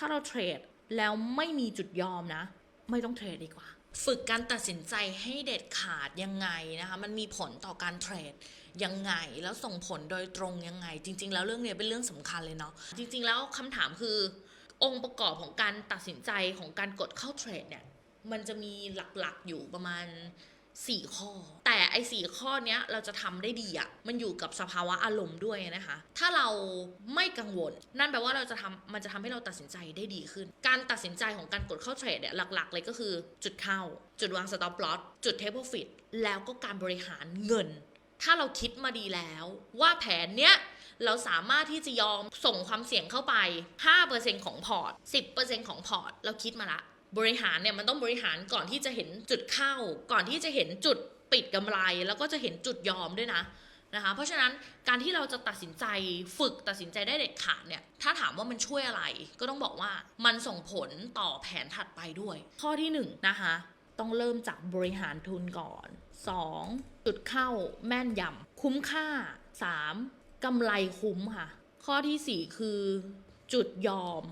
ถ้าเราเทรดแล้วไม่มีจุดยอมนะ ไม่ต้องเทรดดีกว่า ฝึกการตัดสินใจให้เด็ดขาดยังไงนะคะ มันมีผลต่อการเทรดยังไง แล้วส่งผลโดยตรงยังไง จริง ๆ แล้วเรื่องนี้เป็นเรื่องสำคัญเลยเนาะ จริง ๆ แล้วคำถามคือ องค์ประกอบของการตัดสินใจของการกดเข้าเทรดเนี่ย มันจะมีหลักๆอยู่ประมาณ 4 ข้อแไอ้สี่ข้อเนี้ยเราจะทำได้ดีอะ่ะมันอยู่กับสภาวะอารมณ์ด้วยนะคะ ถ้าเราไม่กังวล นั่นแปลว่าเราจะทำมันจะทำให้เราตัดสินใจได้ดีขึ้น การตัดสินใจของการกดเข้าเทรดเนี่ยหลักๆ เลยก็คือจุดเข้า จุดวาง stop loss จุด take profit แล้วก็การบริหารเงิน ถ้าเราคิดมาดีแล้ว ว่าแผนเนี้ยเราสามารถที่จะยอมส่งความเสี่ยงเข้าไป 5%ของพอร์ต 10%ของพอร์ต เราคิดมาละ บริหารเนี่ยมันต้องบริหารก่อนที่จะเห็นจุดเข้า ก่อนที่จะเห็นจุด ปิดกำไรแล้วก็จะเห็นจุดยอมด้วยนะนะคะเพราะฉะนั้นการที่เราจะตัดสินใจฝึกตัดสินใจได้เด็ดขาดเนี่ยถ้าถามว่ามันช่วยอะไร ก็ต้องบอกว่ามันส่งผลต่อแผนถัดไปด้วย ข้อที่หนึ่งนะคะต้องเริ่มจากบริหารทุนก่อน 2. จุดเข้าแม่นยำคุ้มค่า 3. กำไรคุ้มค่ะ ข้อทีสี่4 คือจุดยอม